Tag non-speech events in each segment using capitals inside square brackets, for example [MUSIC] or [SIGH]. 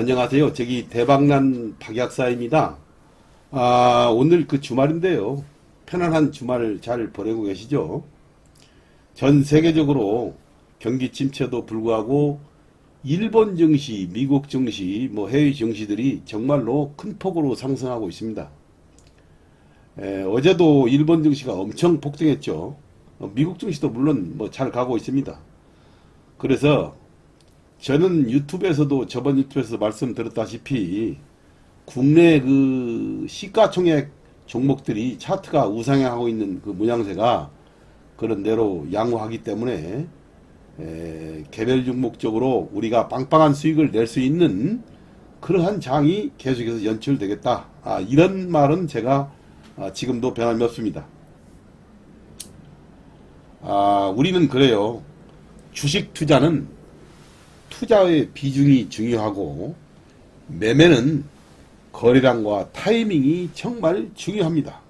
안녕하세요. 저기 대박난 박약사입니다. 아, 오늘 그 주말인데요. 편안한 주말 잘 보내고 계시죠? 전 세계적으로 경기 침체도 불구하고 일본 증시, 미국 증시, 뭐 해외 증시들이 정말로 큰 폭으로 상승하고 있습니다. 에, 어제도 일본 증시가 엄청 폭등했죠. 어, 미국 증시도 물론 뭐 잘 가고 있습니다. 그래서 저는 유튜브에서도 저번 유튜브에서 말씀드렸다시피 국내 그 시가총액 종목들이 차트가 우상향하고 있는 그 모양새가 그런 대로 양호하기 때문에 에, 개별 종목적으로 우리가 빵빵한 수익을 낼 수 있는 그러한 장이 계속해서 연출되겠다. 아, 이런 말은 제가 아, 지금도 변함이 없습니다. 아, 우리는 그래요. 주식 투자는 투자의 비중이 중요하고 매매는 거래량과 타이밍이 정말 중요합니다.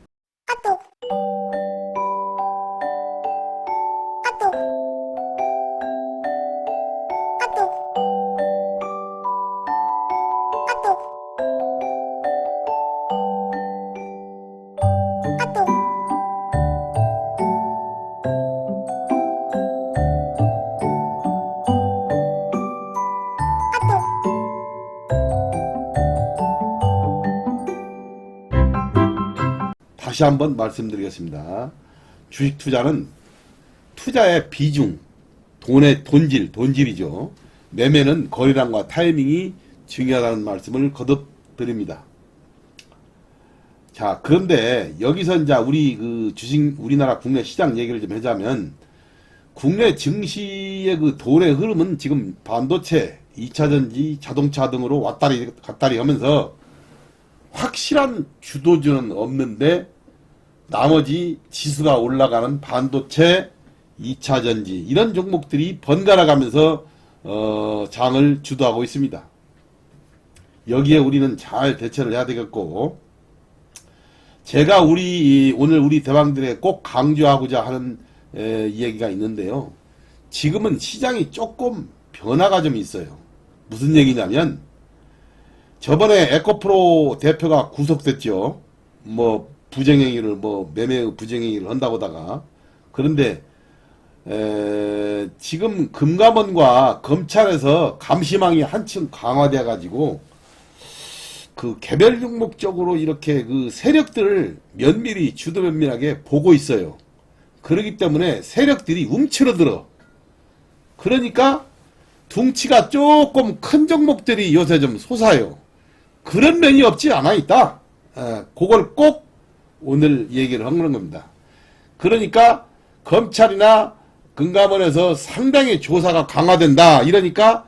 다시 한번 말씀드리겠습니다. 주식 투자는 투자의 비중, 돈의 돈질, 돈질이죠. 매매는 거래량과 타이밍이 중요하다는 말씀을 거듭 드립니다. 자, 그런데 여기서 이제 우리 그 주식, 우리나라 국내 시장 얘기를 좀 하자면 국내 증시의 그 돈의 흐름은 지금 반도체, 2차전지, 자동차 등으로 왔다리 갔다리 하면서 확실한 주도주는 없는데 나머지 지수가 올라가는 반도체, 2차전지 이런 종목들이 번갈아 가면서 어, 장을 주도하고 있습니다. 여기에 우리는 잘 대처를 해야 되겠고 제가 우리 오늘 우리 대왕들에 꼭 강조하고자 하는 에, 이야기가 있는데요. 지금은 시장이 조금 변화가 좀 있어요. 무슨 얘기냐면 저번에 에코프로 대표가 구속됐죠. 뭐 부정행위를 뭐 매매 부정행위를 한다고다가 그런데 에, 지금 금감원과 검찰에서 감시망이 한층 강화돼 가지고 그 개별 종목적으로 이렇게 그 세력들을 면밀히 주도 면밀하게 보고 있어요. 그렇기 때문에 세력들이 움츠러들어. 그러니까 둥치가 조금 큰 종목들이 요새 좀 솟아요. 그런 면이 없지 않아 있다. 에, 그걸 꼭 오늘 얘기를 하는 겁니다. 그러니까 검찰이나 금감원에서 상당히 조사가 강화된다. 이러니까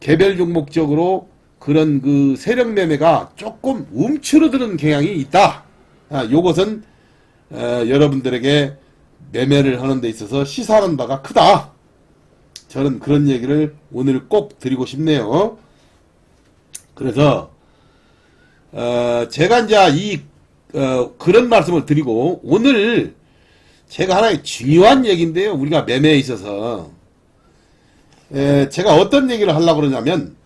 개별 종목적으로 그런 그 세력 매매가 조금 움츠러드는 경향이 있다. 아, 요것은 어, 여러분들에게 매매를 하는 데 있어서 시사하는 바가 크다. 저는 그런 얘기를 오늘 꼭 드리고 싶네요. 그래서 어, 제가 이제 이 어, 그런 말씀을 드리고 오늘 제가 하나의 중요한 얘기인데요. 우리가 매매에 있어서 에, 제가 어떤 얘기를 하려고 그러냐면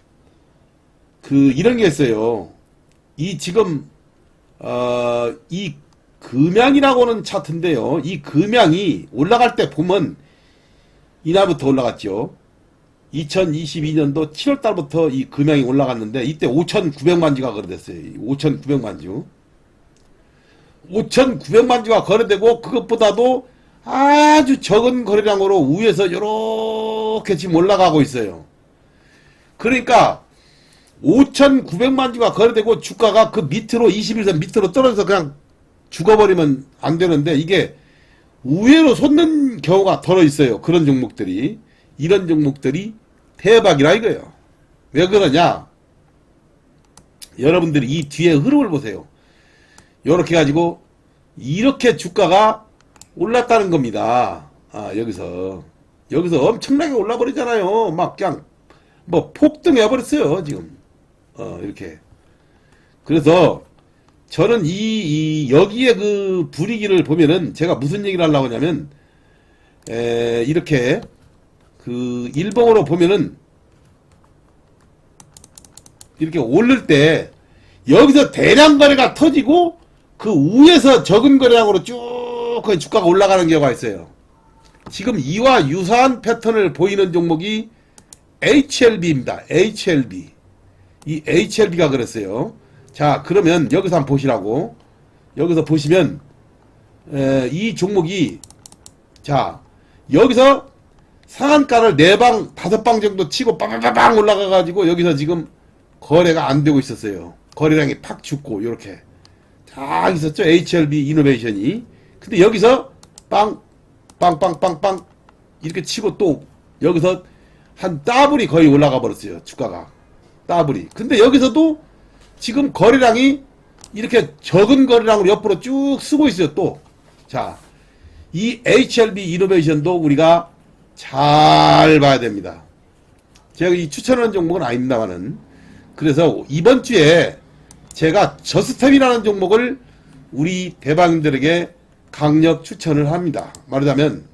그 이런 게 있어요. 이 지금 어, 이 금양이라고는 차트인데요. 이 금양이 올라갈 때 보면 이날부터 올라갔죠. 2022년도 7월 달부터 이 금양이 올라갔는데 이때 5,900만 주가 거래됐어요. 5,900만 주. 5,900만 주가 거래되고 그것보다도 아주 적은 거래량으로 위에서 이렇게 지금 올라가고 있어요. 그러니까 5,900만 주가 거래되고 주가가 그 밑으로 21선 밑으로 떨어져서 그냥 죽어버리면 안 되는데 이게 우회로 솟는 경우가 덜어 있어요. 그런 종목들이. 이런 종목들이 대박이라 이거예요. 왜 그러냐? 여러분들이 이 뒤에 흐름을 보세요. 요렇게 가지고 이렇게 주가가 올랐다는 겁니다. 아, 여기서. 여기서 엄청나게 올라버리잖아요. 막 그냥 뭐 폭등해버렸어요. 지금. 어, 이렇게. 그래서 저는 이, 이 여기에 그 분위기를 보면은 제가 무슨 얘기를 하려고 하냐면 에, 이렇게 그 일봉으로 보면은 이렇게 오를 때 여기서 대량 거래가 터지고 그 위에서 적은 거래량으로 쭉 주가가 올라가는 경우가 있어요. 지금 이와 유사한 패턴을 보이는 종목이 HLB입니다. HLB. 이 HLB가 그랬어요. 자, 그러면 여기서 한번 보시라고. 여기서 보시면 에, 이 종목이 자, 여기서 상한가를 네 방, 다섯 방 정도 치고 빵빵빵 올라가 가지고 여기서 지금 거래가 안 되고 있었어요. 거래량이 팍 죽고 요렇게 딱 있었죠. HLB 이노베이션이. 근데 여기서 빵, 빵, 빵, 빵, 빵 이렇게 치고 또 여기서 한 따블이 거의 올라가 버렸어요. 주가가. 따블이. 근데 여기서도 지금 거래량이 이렇게 적은 거래량으로 옆으로 쭉 쓰고 있어요. 또. 자, 이 HLB 이노베이션도 우리가 잘 봐야 됩니다. 제가 이 추천하는 종목은 아닙니다만은 그래서 이번 주에 제가 저스텝이라는 종목을 우리 대방님들에게 강력 추천을 합니다. 말하자면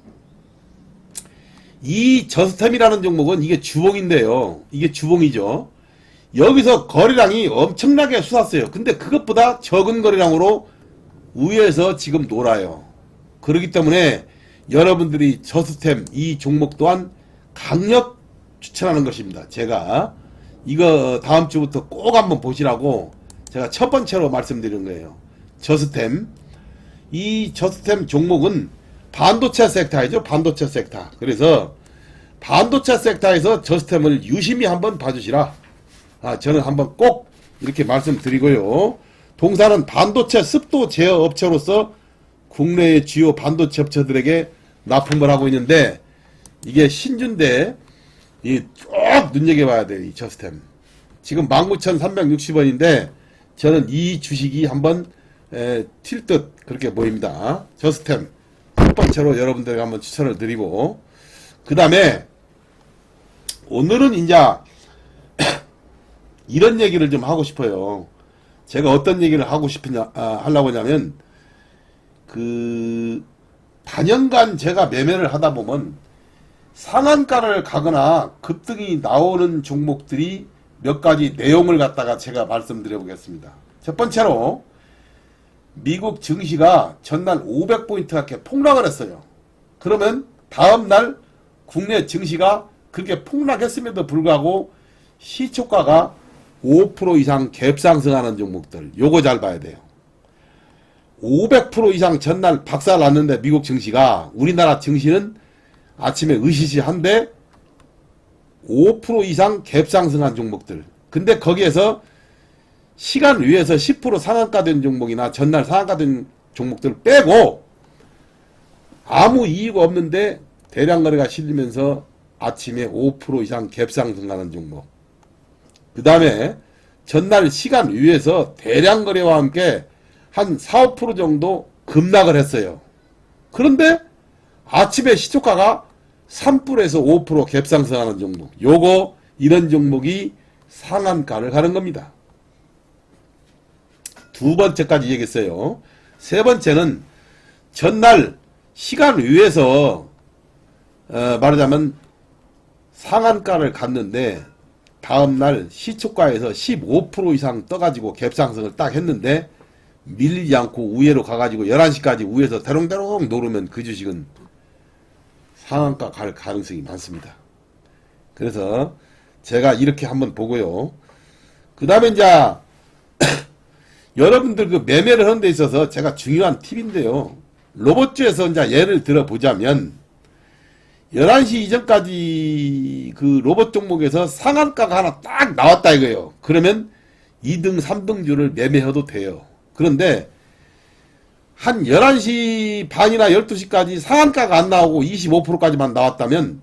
이 저스템이라는 종목은 이게 주봉인데요. 이게 주봉이죠. 여기서 거래량이 엄청나게 솟았어요. 근데 그것보다 적은 거래량으로 위에서 지금 놀아요. 그렇기 때문에 여러분들이 저스템 이 종목 또한 강력 추천하는 것입니다. 제가 이거 다음 주부터 꼭 한번 보시라고 제가 첫 번째로 말씀드리는 거예요. 저스템 이 저스템 종목은 반도체 섹터이죠. 반도체 섹터. 그래서 반도체 섹터에서 저스템을 유심히 한번 봐주시라. 아, 저는 한번 꼭 이렇게 말씀드리고요. 동사는 반도체 습도 제어 업체로서 국내의 주요 반도체 업체들에게 납품을 하고 있는데 이게 신준데 이쭉 눈여겨봐야 돼요. 이 저스템. 지금 19,360원인데 저는 이 주식이 한번 튈 듯 그렇게 보입니다. 저스템 첫 번째로 여러분들에게 한번 추천을 드리고 그 다음에 오늘은 이제 [COUGHS] 이런 얘기를 좀 하고 싶어요. 제가 어떤 얘기를 하고 싶으냐 아, 하려고 하냐면 그 단연간 제가 매매를 하다 보면 상한가를 가거나 급등이 나오는 종목들이 몇 가지 내용을 갖다가 제가 말씀드려 보겠습니다. 첫 번째로 미국 증시가 전날 500포인트 갖게 폭락을 했어요. 그러면 다음날 국내 증시가 그렇게 폭락했음에도 불구하고 시초가가 5% 이상 갭상승하는 종목들 요거 잘 봐야 돼요. 500% 이상 전날 박살 났는데 미국 증시가 우리나라 증시는 아침에 으시시한데 5% 이상 갭상승한 종목들. 근데 거기에서 시간 위에서 10% 상한가 된 종목이나 전날 상한가 된 종목들 빼고 아무 이유가 없는데 대량 거래가 실리면서 아침에 5% 이상 갭상승하는 종목. 그 다음에 전날 시간 위에서 대량 거래와 함께 한 4, 5% 정도 급락을 했어요. 그런데 아침에 시초가가 3%에서 5% 갭상승하는 종목. 요거 이런 종목이 상한가를 가는 겁니다. 두 번째까지 얘기했어요. 세 번째는 전날 시간 위에서 어, 말하자면 상한가를 갔는데 다음날 시초가에서 15% 이상 떠가지고 갭상승을 딱 했는데 밀리지 않고 우회로 가가지고 11시까지 우에서 대롱대롱 노르면 그 주식은 상한가 갈 가능성이 많습니다. 그래서 제가 이렇게 한번 보고요. 그 다음에 이제 [COUGHS] 여러분들 그 매매를 하는 데 있어서 제가 중요한 팁인데요. 로봇주에서 이제 예를 들어 보자면 11시 이전까지 그 로봇 종목에서 상한가가 하나 딱 나왔다 이거예요. 그러면 2등, 3등주를 매매해도 돼요. 그런데 한 11시 반이나 12시까지 상한가가 안 나오고 25%까지만 나왔다면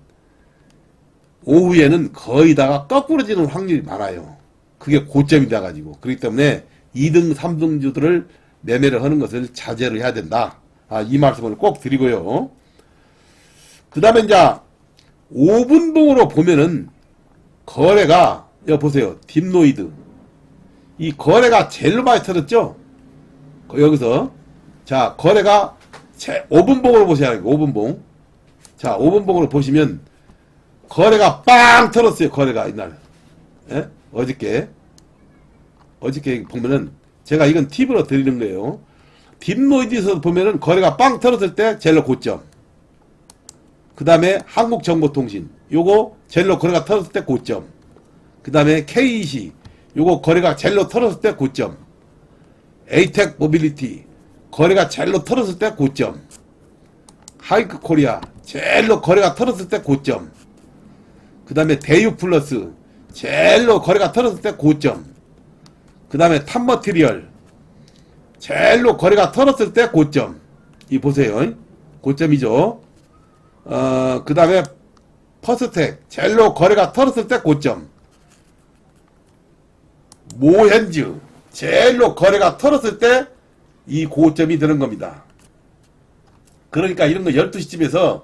오후에는 거의 다가 거꾸로 지는 확률이 많아요. 그게 고점이 돼가지고. 그렇기 때문에 2등, 3등주들을 매매를 하는 것을 자제를 해야 된다. 아, 이 말씀을 꼭 드리고요. 그 다음에 이제 5분봉으로 보면은 거래가, 여기 보세요. 딥노이드. 이 거래가 제일 많이 터졌죠? 거- 여기서. 자, 거래가 제 5분봉으로 보셔야 돼요. 5분봉. 자, 5분봉으로 보시면 거래가 빵 터졌어요. 거래가 이날. 예? 어저께. 어저께 보면은 제가 이건 팁으로 드리는 거예요. 딥노이드에서 보면은 거래가 빵 터졌을 때 젤로 고점. 그 다음에 한국정보통신. 요거 젤로 거래가 터졌을 때 고점. 그 다음에 KEC. 요거 거래가 젤로 터졌을 때 고점. 에이텍 모빌리티. 거래가 젤로 터졌을 때 고점. 하이크 코리아. 젤로 거래가 터졌을 때 고점. 그 다음에 대유 플러스. 젤로 거래가 터졌을 때 고점. 그 다음에 탑머티리얼. 젤로 거래가 털었을 때 고점. 이 보세요. 고점이죠. 어, 그 다음에 퍼스텍. 젤로 거래가 털었을 때 고점. 모현즈. 젤로 거래가 털었을 때 이 고점이 되는 겁니다. 그러니까 이런 거 12시쯤에서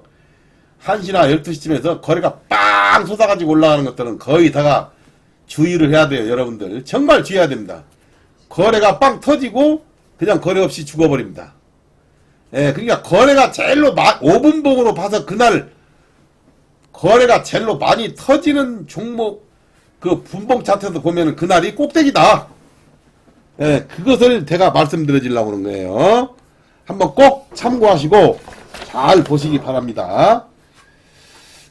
1시나 12시쯤에서 거래가 빵 솟아가지고 올라가는 것들은 거의 다가 주의를 해야 돼요, 여러분들. 정말 주의해야 됩니다. 거래가 빵 터지고 그냥 거래 없이 죽어버립니다. 예, 그러니까 거래가 제일로 마, 5분봉으로 봐서 그날 거래가 제일로 많이 터지는 종목 그 분봉 차트에서 보면은 그날이 꼭대기다. 예, 그것을 제가 말씀드려주려고 하는 거예요. 한번 꼭 참고하시고 잘 보시기 바랍니다.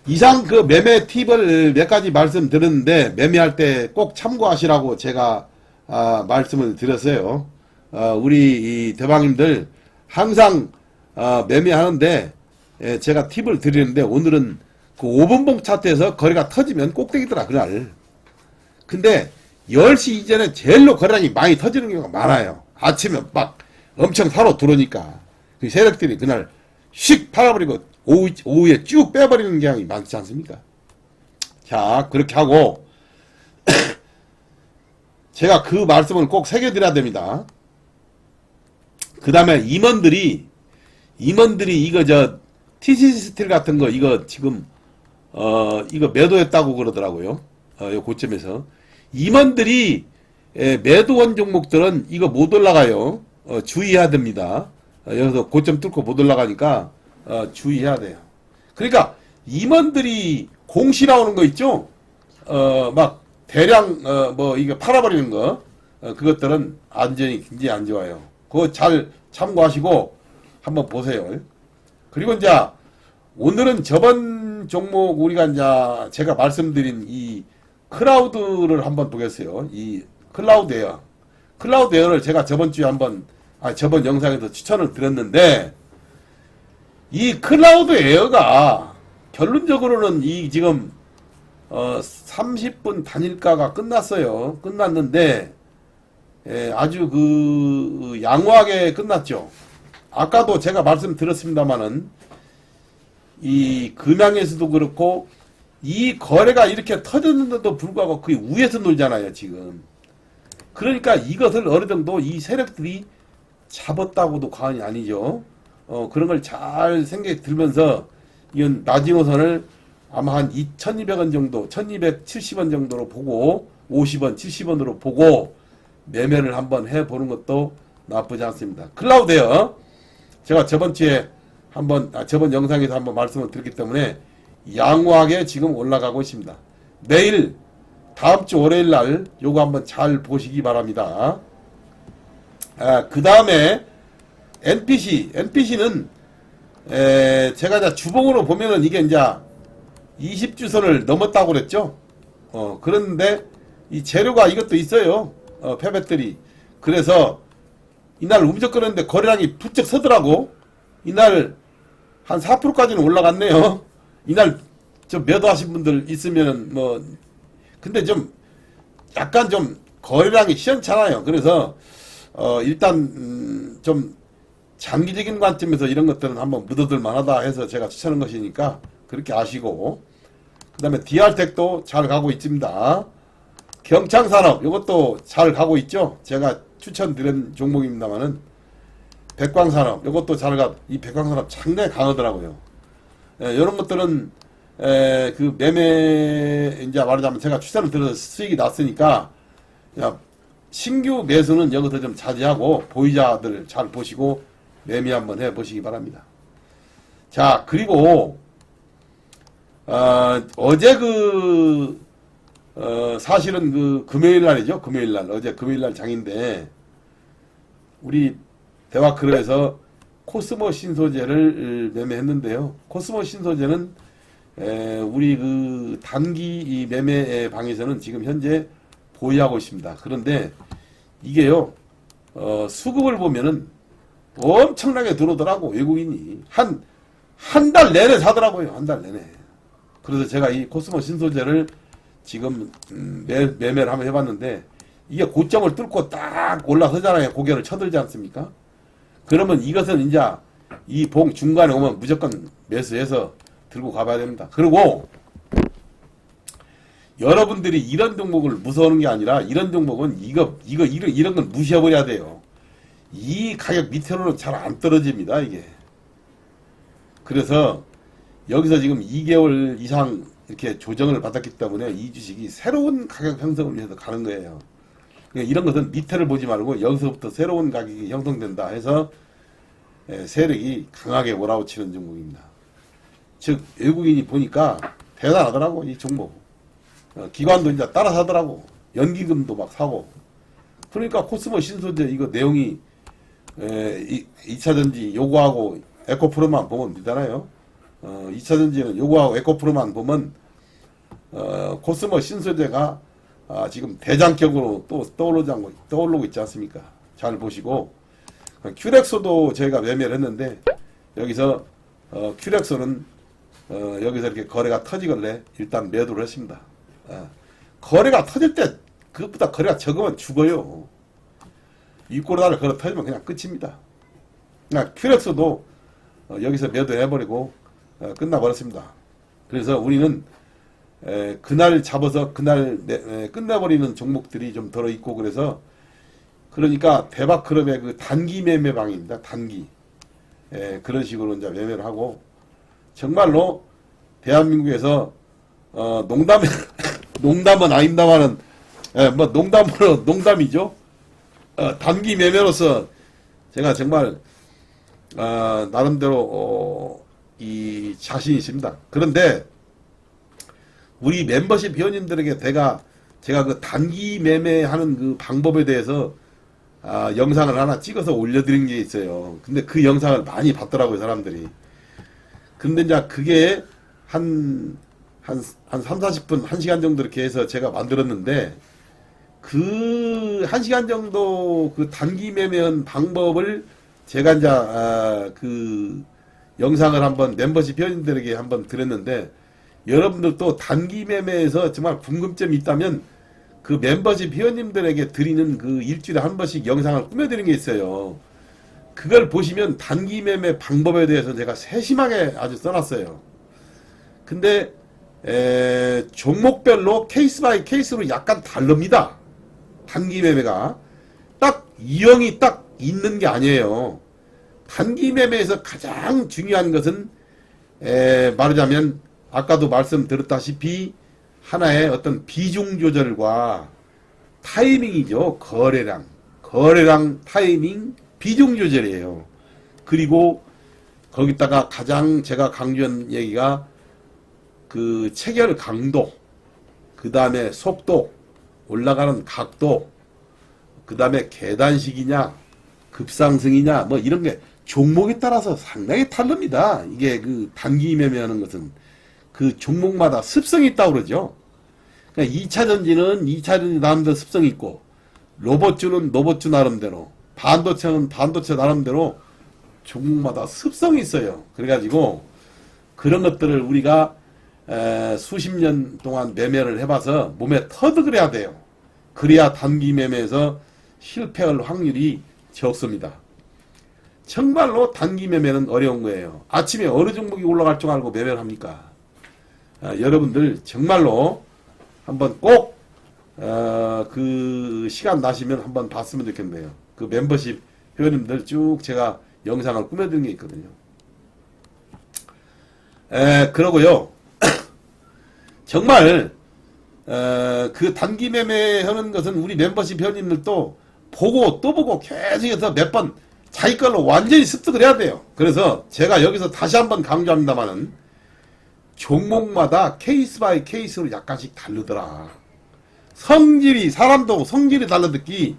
이상 그 매매 팁을 몇 가지 말씀드렸는데 매매할 때 꼭 참고하시라고 제가 아, 말씀을 드렸어요. 어, 우리 이 대방님들 항상 어, 매매하는데 예, 제가 팁을 드리는데 오늘은 그 5분봉 차트에서 거래가 터지면 꼭대기더라 그날. 근데 10시 이전에 제일로 거래량이 많이 터지는 경우가 많아요. 아침에 막 엄청 사러 들어오니까 그 세력들이 그날 휙 팔아버리고 오후, 오후에 쭉 빼버리는 경향이 많지 않습니까? 자 그렇게 하고 [COUGHS] 제가 그 말씀을 꼭 새겨드려야 됩니다. 그 다음에 임원들이 임원들이 이거 저 TCC 스틸 같은 거 이거 지금 어 이거 매도했다고 그러더라고요. 어 요 고점에서 임원들이 에, 매도원 종목들은 이거 못 올라가요. 어, 주의해야 됩니다. 어, 여기서 고점 뚫고 못 올라가니까 어, 주의해야 돼요. 그러니까 임원들이 공시 나오는 거 있죠? 어, 막 대량 어, 뭐 이거 팔아버리는 거 어, 그것들은 안전이 굉장히 안 좋아요. 그거 잘 참고하시고 한번 보세요. 그리고 이제 오늘은 저번 종목 우리가 이제 제가 말씀드린 이 클라우드를 한번 보겠어요. 이 클라우드 에어. 클라우드 에어를 제가 저번 주에 한번 아 저번 영상에서 추천을 드렸는데 이 클라우드 에어가 결론적으로는 이 지금 어 30분 단일가가 끝났어요. 끝났는데 예, 아주 그 양호하게 끝났죠. 아까도 제가 말씀드렸습니다마는 이 금양에서도 그렇고 이 거래가 이렇게 터졌는데도 불구하고 그 위에서 놀잖아요 지금. 그러니까 이것을 어느 정도 이 세력들이 잡았다고도 과언이 아니죠. 어 그런 걸 잘 생각이 들면서 이건 나징어선을 아마 한 2,200원 정도, 1,270원 정도로 보고 50원, 70원으로 보고 매매를 한번 해보는 것도 나쁘지 않습니다. 클라우드요. 제가 저번 주에 한번 아, 저번 영상에서 한번 말씀을 드렸기 때문에 양호하게 지금 올라가고 있습니다. 내일 다음 주 월요일 날 요거 한번 잘 보시기 바랍니다. 아, 그 다음에 NPC, NPC는 에, 제가 이제 주봉으로 보면은 이게 이제 20주선을 넘었다고 그랬죠. 어, 그런데 이 재료가 이것도 있어요. 어, 페베들이. 그래서 이날 움직거렸는데 거래량이 부쩍 서더라고. 이날 한 4%까지는 올라갔네요. 이날 좀 매도하신 분들 있으면은 뭐 근데 좀 약간 좀 거래량이 시원찮아요. 그래서 어 일단 음, 좀 장기적인 관점에서 이런 것들은 한번 묻어들 만하다 해서 제가 추천한 것이니까 그렇게 아시고 그 다음에 디알텍도 잘 가고 있습니다. 경창산업 이것도 잘 가고 있죠. 제가 추천드린 종목입니다만은 백광산업 이것도 잘 가. 이 백광산업 상당히 강하더라고요. 예, 이런 것들은 에, 그 매매 이제 말하자면 제가 추천을 들어서 수익이 났으니까 야, 신규 매수는 여기서 좀 자제하고 보유자들 잘 보시고 매매 한번 해 보시기 바랍니다. 자 그리고 어, 어제 그 어, 사실은 그 금요일 날이죠. 금요일 날. 어제 금요일 날 장인데, 우리 대화크루에서 코스모 신소재를 매매했는데요. 코스모 신소재는 에, 우리 그 단기 이 매매 방에서는 지금 현재 보유하고 있습니다. 그런데 이게요, 어, 수급을 보면은 엄청나게 들어오더라고, 외국인이. 한, 한 달 내내 사더라고요, 한 달 내내. 그래서 제가 이 코스모 신소재를 지금 음, 매, 매매를 한번 해봤는데 이게 고점을 뚫고 딱 올라서잖아요. 고개를 쳐들지 않습니까? 그러면 이것은 이제 이 봉 중간에 오면 무조건 매수해서 들고 가봐야 됩니다. 그리고 여러분들이 이런 종목을 무서워하는 게 아니라 이런 종목은 이거 이거 이런 이런 건 무시해버려야 돼요. 이 가격 밑으로는 잘 안 떨어집니다. 이게. 그래서 여기서 지금 2개월 이상 이렇게 조정을 받았기 때문에 이 주식이 새로운 가격 형성을 위해서 가는 거예요. 그러니까 이런 것은 밑에를 보지 말고 여기서부터 새로운 가격이 형성된다 해서 예, 세력이 강하게 몰아붙이는 종목입니다. 즉 외국인이 보니까 대단하더라고 이 종목. 어, 기관도 이제 따라 사더라고. 연기금도 막 사고. 그러니까 코스모 신소재 이거 내용이 에, 이, 2차전지 요거하고 에코프로만 보면 되잖아요. 어, 2차전지는 요거하고 에코프로만 보면 어, 코스모 신소재가 아, 지금 대장격으로 또 떠오르지 않고 떠오르고 있지 않습니까? 잘 보시고 큐렉소도 저희가 매매를 했는데 여기서 어, 큐렉소는 어, 여기서 이렇게 거래가 터지길래 일단 매도를 했습니다. 어, 거래가 터질 때 그것보다 거래가 적으면 죽어요. 입고르다를 걸어 터지면 그냥 끝입니다. 그러니까 큐렉스도 어, 여기서 매도해버리고 어, 끝나버렸습니다. 그래서 우리는 에, 그날 잡아서 그날 내, 에, 끝내버리는 종목들이 좀 들어 있고 그래서 그러니까 대박 클럽의 그 단기 매매 방입니다. 단기. 에, 그런 식으로 이제 매매를 하고 정말로 대한민국에서 어, 농담 [LAUGHS] 농담은 아닙니다만은 예, 뭐 농담으로 [LAUGHS] 농담이죠. 어, 단기 매매로서 제가 정말 어, 나름대로 어, 이 자신이 있습니다. 그런데 우리 멤버십 회원님들에게 제가 제가 그 단기 매매하는 그 방법에 대해서 아, 영상을 하나 찍어서 올려드린 게 있어요. 근데 그 영상을 많이 봤더라고요, 사람들이. 근데 이제 그게 한, 한, 한 3, 40분, 1시간 정도 이렇게 해서 제가 만들었는데, 그, 1시간 정도 그 단기 매매한 방법을 제가 이제, 아, 그, 영상을 한번 멤버십 회원님들에게 한번 드렸는데, 여러분들도 단기 매매에서 정말 궁금점이 있다면, 그 멤버십 회원님들에게 드리는 그 일주일에 한 번씩 영상을 꾸며드리는 게 있어요. 그걸 보시면 단기 매매 방법에 대해서 제가 세심하게 아주 써놨어요. 근데 에, 종목별로 케이스 바이 케이스로 약간 다릅니다. 단기 매매가 딱 유형이 딱 있는 게 아니에요. 단기 매매에서 가장 중요한 것은 에, 말하자면 아까도 말씀드렸다시피 하나의 어떤 비중 조절과 타이밍이죠. 거래량, 거래량 타이밍 비중 조절이에요. 그리고 거기다가 가장 제가 강조한 얘기가 그 체결 강도, 그 다음에 속도, 올라가는 각도, 그 다음에 계단식이냐, 급상승이냐, 뭐 이런 게 종목에 따라서 상당히 다릅니다. 이게 그 단기 매매하는 것은 그 종목마다 습성이 있다고 그러죠. 그러니까 2차 전지는 2차 전지 나름대로 습성이 있고, 로봇주는 로봇주 나름대로, 반도체는 반도체 나름대로 종목마다 습성이 있어요. 그래가지고 그런 것들을 우리가 에, 수십 년 동안 매매를 해봐서 몸에 터득을 해야 돼요. 그래야 단기 매매에서 실패할 확률이 적습니다. 정말로 단기 매매는 어려운 거예요. 아침에 어느 종목이 올라갈 줄 알고 매매를 합니까? 아, 여러분들 정말로 한번 꼭, 어, 그 시간 나시면 한번 봤으면 좋겠네요. 그 멤버십 회원님들 쭉 제가 영상을 꾸며드린 게 있거든요. 에, 그러고요. [COUGHS] 정말, 어, 그 단기 매매 하는 것은 우리 멤버십 회원님들도 보고 또 보고 계속해서 몇 번 자기 걸로 완전히 습득을 해야 돼요. 그래서 제가 여기서 다시 한번 강조합니다만은 종목마다 케이스 바이 케이스로 약간씩 다르더라. 성질이 사람도 성질이 달라듣기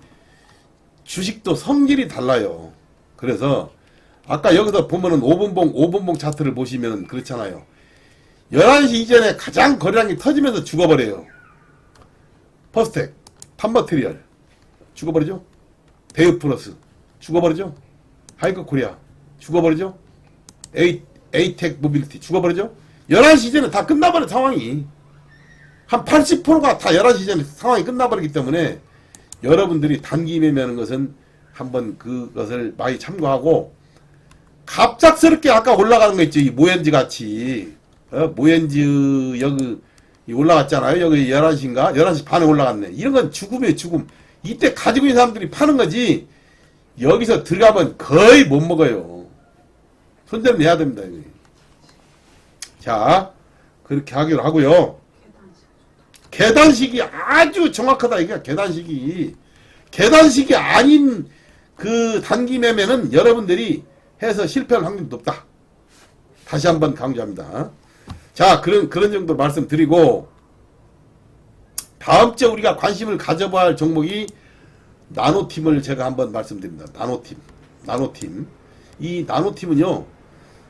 주식도 성질이 달라요. 그래서 아까 여기서 보면은 5분봉 5분봉 차트를 보시면 그렇잖아요. 11시 이전에 가장 거래량이 터지면서 죽어버려요. 퍼스텍, 탐버트리얼 죽어버리죠. 대유 플러스 죽어버리죠. 하이커 코리아 죽어버리죠. 에이, 에이텍 모빌리티 죽어버리죠. 11시 이전에 다 끝나버린 상황이 한 80%가 다 11시 전에 상황이 끝나버리기 때문에 여러분들이 단기 매매하는 것은 한번 그것을 많이 참고하고 갑작스럽게 아까 올라가는 거. 이 모엔지 같이 어? 모엔지 여기 이 올라갔잖아요. 여기 11시인가? 11시 반에 올라갔네. 이런 건 죽음이에요, 죽음. 이때 가지고 있는 사람들이 파는 거지. 여기서 들어가면 거의 못 먹어요. 손절 내야 됩니다. 이거. 자, 그렇게 하기로 하고요. 계단식이 아주 정확하다 이게 계단식이 계단식이 아닌 그 단기 매매는 여러분들이 해서 실패할 확률이 높다. 다시 한번 강조합니다. 자 그런 그런 정도 말씀드리고 다음 주에 우리가 관심을 가져봐야 할 종목이 나노팀을 제가 한번 말씀드립니다. 나노팀, 나노팀. 이 나노팀은요,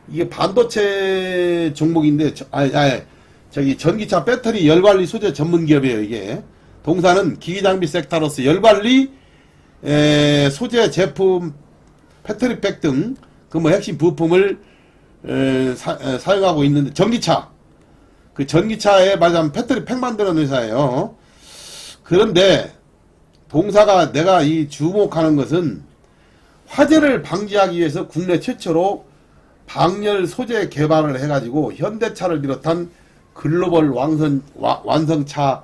이게 반도체 종목인데, 저, 아니, 아니, 저기 전기차 배터리 열관리 소재 전문 기업이에요, 이게. 동사는 기기장비 섹터로서 열관리, 에, 소재 제품, 배터리백 등, 그 뭐 핵심 부품을, 에, 사, 에, 사용하고 있는데, 전기차. 그 전기차에 말하자면 배터리팩 만드는 회사예요. 그런데, 동사가 내가 이 주목하는 것은 화재를 방지하기 위해서 국내 최초로 방열 소재 개발을 해가지고 현대차를 비롯한 글로벌 완성, 와- 완성차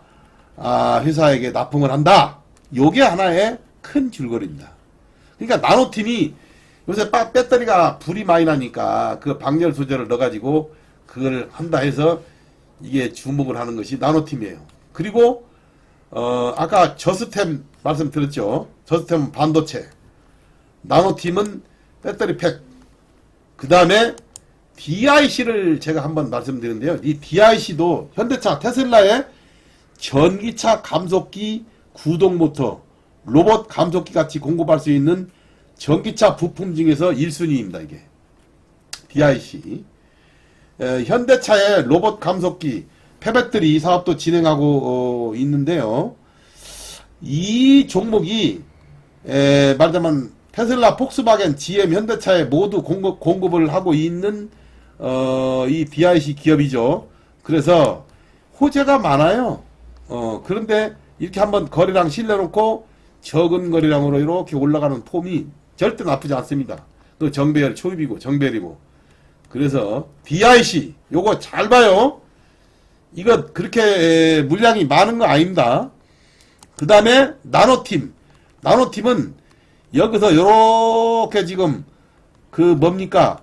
아, 회사에게 납품을 한다. 요게 하나의 큰 줄거리입니다. 그러니까 나노팀이 요새 빠- 배터리가 불이 많이 나니까 그 방열 소재를 넣어가지고 그걸 한다 해서 이게 주목을 하는 것이 나노팀이에요. 그리고 어, 아까 저스템 말씀 드렸죠. 저스템은 반도체. 나노팀은 배터리 팩. 그 다음에 DIC를 제가 한번 말씀드렸는데요. 이 DIC도 현대차 테슬라의 전기차 감속기 구동 모터, 로봇 감속기 같이 공급할 수 있는 전기차 부품 중에서 1순위입니다. 이게. DIC. 에, 현대차의 로봇 감속기, 폐배터리 사업도 진행하고 어, 있는데요. 이 종목이 에, 말하자면 테슬라, 폭스바겐, GM, 현대차에 모두 공급, 공급을 하고 있는 어, 이 DIC 기업이죠. 그래서 호재가 많아요. 어, 그런데 이렇게 한번 거래량 실려놓고 적은 거래량으로 이렇게 올라가는 폼이 절대 나쁘지 않습니다. 또 정배열 초입이고 정배열이고. 그래서 DIC 요거 잘 봐요. 이거 그렇게 에, 물량이 많은 거 아닙니다. 그 다음에 나노팀. 나노팀은 여기서 요렇게 지금 그 뭡니까?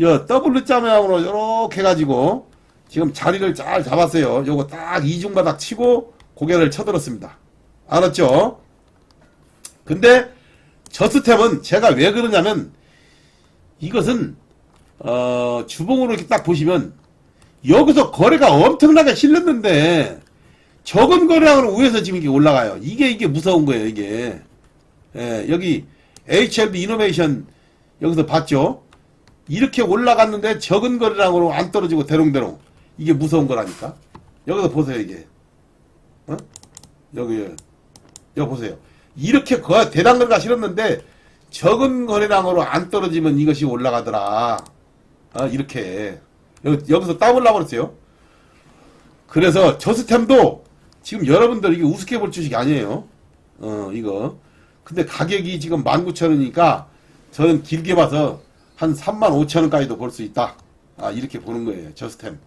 여 더블 자매으로 요렇게 해가지고 지금 자리를 잘 잡았어요. 요거 딱 이중바닥 치고 고개를 쳐들었습니다. 알았죠? 근데 저스템은 제가 왜 그러냐면 이것은 어 주봉으로 이렇게 딱 보시면 여기서 거래가 엄청나게 실렸는데 적은 거래량으로 위에서 지금 이게 올라가요. 이게 이게 무서운 거예요, 이게. 예, 여기 HLB 이노베이션 여기서 봤죠? 이렇게 올라갔는데 적은 거래량으로 안 떨어지고 대롱대롱. 이게 무서운 거라니까. 여기서 보세요, 이게. 어? 여기, 여기 보세요. 이렇게 거, 대량 거래가 실었는데 적은 거래량으로 안 떨어지면 이것이 올라가더라. 어, 이렇게. 여기, 여기서 따블라 버렸어요. 그래서 저스템도 지금 여러분들 이게 우습게 볼 주식이 아니에요. 어, 이거. 근데 가격이 지금 19,000원이니까 저는 길게 봐서 한 35,000원까지도 볼 수 있다. 아, 이렇게 보는 거예요. 저스템.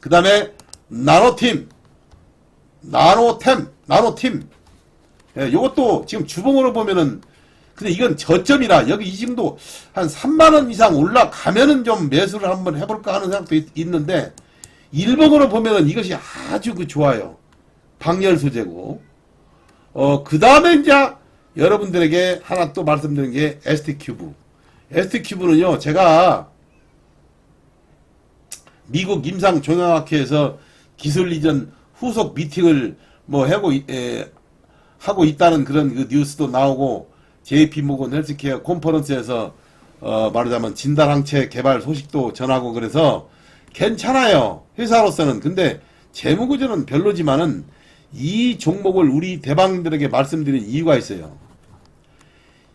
그 다음에 나노팀. 나노템. 나노팀. 예, 요것도 지금 주봉으로 보면은 근데 이건 저점이라 여기 이 정도 한 3만원 이상 올라가면은 좀 매수를 한번 해볼까 하는 생각도 있, 있는데 일봉으로 보면은 이것이 아주 그 좋아요. 방열 소재고. 어, 그 다음에 이제 여러분들에게 하나 또 말씀드린 게 ST 큐브. ST 큐브는요, 제가 미국 임상 종양학회에서 기술 이전 후속 미팅을 뭐 하고 있- 에, 하고 있다는 그런 그 뉴스도 나오고 JP 모건 헬스케어 컨퍼런스에서 어 말하자면 진단항체 개발 소식도 전하고 그래서 괜찮아요 회사로서는 근데 재무구조는 별로지만은 이 종목을 우리 대방들에게 말씀드린 이유가 있어요.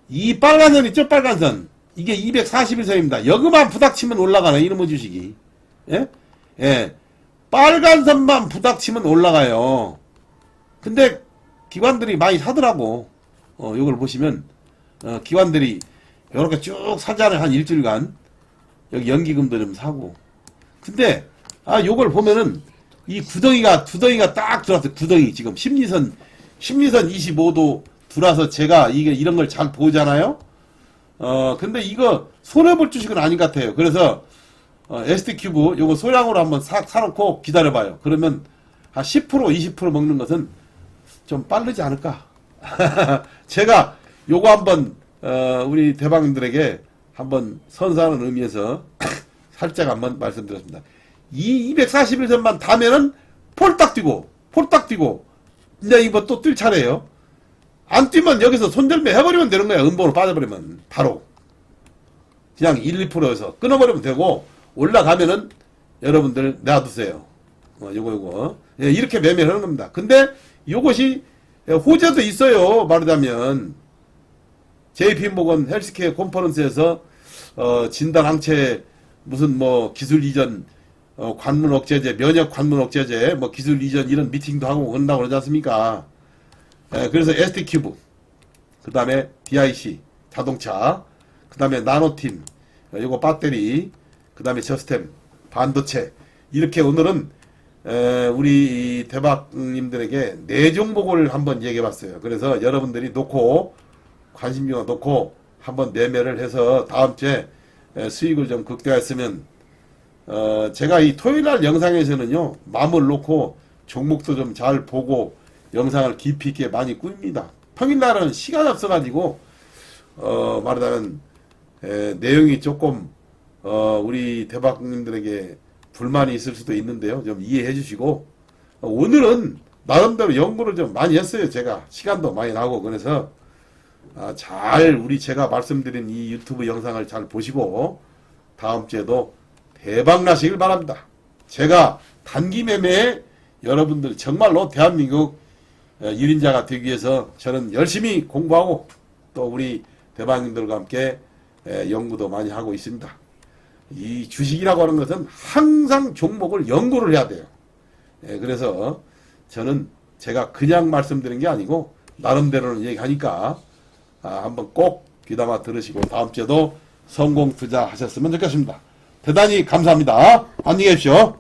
이 빨간 선 있죠 빨간 선 이게 241선입니다. 여기만 부닥치면 올라가네 이놈의 주식이 예? 예. 빨간 선만 부닥치면 올라가요. 근데 기관들이 많이 사더라고. 어, 요걸 보시면, 어, 기관들이 요렇게 쭉 사잖아요. 한 일주일간. 여기 연기금도 좀 사고. 근데, 아, 요걸 보면은, 이 구덩이가, 구덩이가 딱 들어왔어요. 구덩이. 지금 심리선, 심리선 25도 들어와서 제가 이게 이런 걸 잘 보잖아요. 어, 근데 이거 손해 볼 주식은 아닌 것 같아요. 그래서, 어, SD 큐브 요거 소량으로 한번 사, 사놓고 기다려봐요. 그러면 한 10% 20% 먹는 것은 좀 빠르지 않을까? [LAUGHS] 제가 요거 한번 어, 우리 대방들에게 한번 선사하는 의미에서 [CLEARS THROAT] 살짝 한번 말씀드렸습니다. 이 241선만 다면은 폴딱 뛰고 폴딱 뛰고 이제 이거 또뜰 차례예요. 안 뛰면 여기서 손절매 해버리면 되는 거야. 음봉으로 빠져버리면 바로 그냥 1, 2%에서 끊어버리면 되고 올라가면은 여러분들 놔두세요. 어, 요거 요거 예, 이렇게 매매를 하는 겁니다. 근데 요것이 예, 호재도 있어요. 말하자면 JP 모건 헬스케어 컨퍼런스에서 어, 진단 항체 무슨 뭐 기술 이전 어, 관문 억제제 면역 관문 억제제 뭐 기술 이전 이런 미팅도 하고 그런다고 그러지 않습니까? 예, 그래서 ST 큐브 그 다음에 DIC 자동차 그 다음에 나노팀 어, 요거 배터리 그 다음에 저스템 반도체 이렇게 오늘은 에, 우리 이 대박님들에게 네 종목을 한번 얘기해 봤어요. 그래서 여러분들이 놓고 관심주가 놓고 한번 매매를 해서 다음 주에 에, 수익을 좀 극대화했으면 어, 제가 이 토요일 날 영상에서는요 마음을 놓고 종목도 좀 잘 보고 영상을 깊이 있게 많이 꾸밉니다. 평일 날은 시간 없어가지고 어, 말하자면 에, 내용이 조금 어, 우리 대박님들에게 불만이 있을 수도 있는데요. 좀 이해해 주시고 어, 오늘은 나름대로 연구를 좀 많이 했어요. 제가 시간도 많이 나고 그래서 아, 잘 우리 제가 말씀드린 이 유튜브 영상을 잘 보시고 다음 주에도 대박 나시길 바랍니다. 제가 단기 매매에 여러분들 정말로 대한민국 어, 1인자가 되기 위해서 저는 열심히 공부하고 또 우리 대박님들과 함께 에, 연구도 많이 하고 있습니다. 이 주식이라고 하는 것은 항상 종목을 연구를 해야 돼요. 예, 그래서 저는 제가 그냥 말씀드린 게 아니고 나름대로는 얘기하니까 아, 한번 꼭 귀담아 들으시고 다음 주에도 성공 투자하셨으면 좋겠습니다. 대단히 감사합니다. 안녕히 계십시오.